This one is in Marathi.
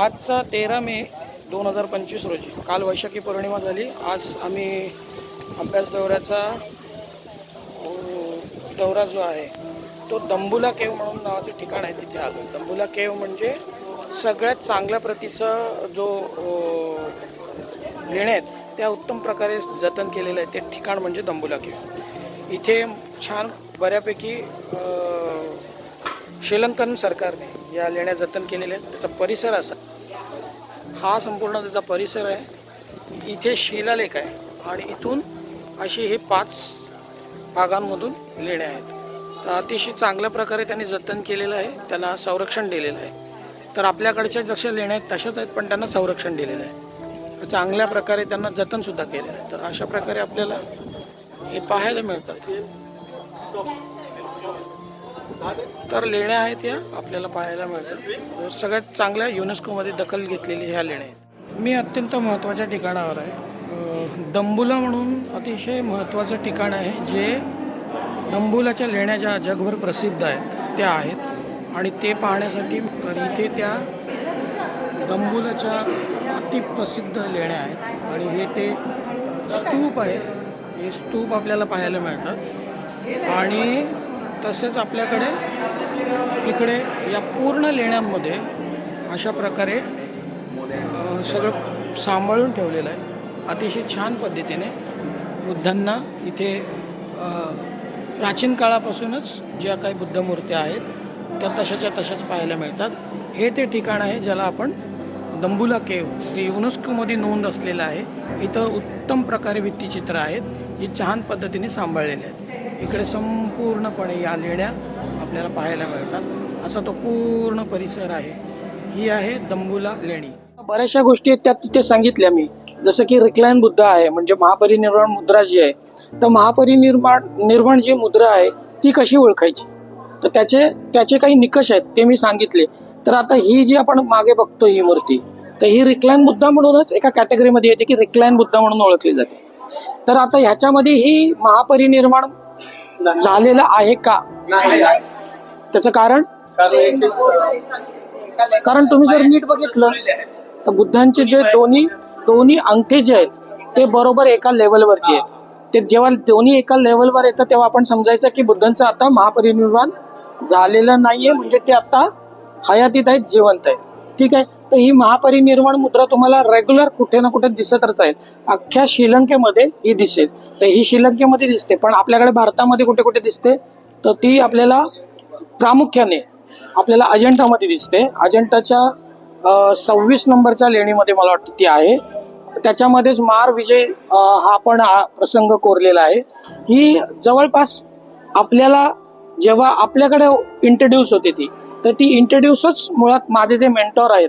आजचा तेरा मे दोन हजार पंचवीस रोजी. काल वैशाखी पौर्णिमा झाली. आज आम्ही अभ्यास दौऱ्याचा दौरा जो आहे तो दंबुला केव म्हणून नावाचं ठिकाण आहे तिथे आलो. दंबुला केव म्हणजे सगळ्यात चांगल्या प्रतीचा जो अं, लेणे आहेत त्या उत्तम प्रकारे जतन केलेलं आहे ते ठिकाण म्हणजे दंबुला केव. इथे छान बऱ्यापैकी श्रीलंकन सरकारने या लेण्या जतन केलेल्या आहेत. त्याचा परिसर असा. हा संपूर्ण त्याचा परिसर आहे. इथे शिलालेख आहे. आणि इथून असे हे पाच भागांमधून लेण्या आहेत. तर अतिशय चांगल्या प्रकारे त्यांनी जतन केलेलं आहे. त्यांना संरक्षण दिलेलं आहे. तर आपल्याकडच्या जशा लेण्या आहेत तशाच आहेत पण त्यांना संरक्षण दिलेलं आहे. चांगल्या प्रकारे त्यांना जतनसुद्धा केलेलं आहे. तर अशा प्रकारे आपल्याला हे पाहायला मिळतात. तर लेण्या आहेत या आपल्याला पाहायला मिळतात. तर सगळ्यात चांगल्या युनेस्कोमध्ये दखल घेतलेली ह्या लेण्या आहेत. मी अत्यंत महत्त्वाच्या ठिकाणावर आहे. दंबुला म्हणून अतिशय महत्त्वाचं ठिकाण आहे जे दंबुलाच्या लेण्या ज्या जगभर प्रसिद्ध आहेत त्या आहेत. आणि ते पाहण्यासाठी तर इथे त्या दंबुलाच्या अतिप्रसिद्ध लेण्या आहेत. आणि हे ते स्तूप आहे. हे स्तूप आपल्याला पाहायला मिळतात. आणि तसेच आपल्याकडे इकडे या पूर्ण लेण्यांमध्ये अशा प्रकारे सगळं सांभाळून ठेवलेलं आहे. अतिशय छान पद्धतीने बुद्धांना इथे प्राचीन काळापासूनच ज्या काही बुद्धमूर्त्या आहेत त्या तशाच्या तशाच पाहायला मिळतात. हे ते ठिकाण आहे ज्याला आपण दंबुला केव हे युनेस्कोमध्ये नोंद असलेलं आहे. इथं उत्तम प्रकारे भित्तिचित्र आहेत जी छान पद्धतीने सांभाळलेली आहेत. इकडे संपूर्णपणे या लेण्या आपल्याला पाहायला मिळतात. असा तो पूर्ण परिसर आहे. ही आहे दंबुला लेणी. बऱ्याचशा गोष्टी आहेत त्या तिथे सांगितल्या मी. जसं की रिक्लायन बुद्ध आहे म्हणजे महापरिनिर्वाण मुद्रा जी आहे तर महापरिनिर्माण निर्माण जी मुद्रा आहे ती कशी ओळखायची? तर त्याचे त्याचे काही निकष आहेत ते मी सांगितले. तर आता ही जी आपण मागे बघतो ही मूर्ती तर ही रिक्लायन बुद्धा म्हणूनच एका कॅटेगरीमध्ये येते की रिक्लायन बुद्धा म्हणून ओळखली जाते. तर आता ह्याच्यामध्ये ही महापरिनिर्माण झालेलं आहे का? त्याचं कारण? कारण तुम्ही जर नीट बघितलं तर बुद्धांचे जे दोन्ही दोन्ही अंगठे जे आहेत ते बरोबर एका लेवलवरती आहेत. ते जेव्हा दोन्ही एका लेवलवर येतं तेव्हा आपण समजायचं की बुद्धांचं आता महापरिनिर्वाण झालेलं नाहीये म्हणजे ते आता हयातीत आहेत जिवंत आहेत. ठीक आहे? तर ही महापरिनिर्वाण मुद्रा तुम्हाला रेग्युलर कुठे ना कुठे दिसतच राहील अख्ख्या श्रीलंकेमध्ये ही दिसेल. तर ही श्रीलंकेमध्ये दिसते. पण आपल्याकडे भारतामध्ये कुठे कुठे दिसते? तर ती आपल्याला प्रामुख्याने आपल्याला अजंठामध्ये दिसते. अजंठाच्या सव्वीस नंबरच्या लेणीमध्ये मला वाटतं ती आहे. त्याच्यामध्येच मार विजय हा पण प्रसंग कोरलेला आहे. ही जवळपास आपल्याला जेव्हा आपल्याकडे इंट्रोड्यूस होते ती तर ती इंट्रोड्यूसच मुळात माझे जे मेंटॉर आहेत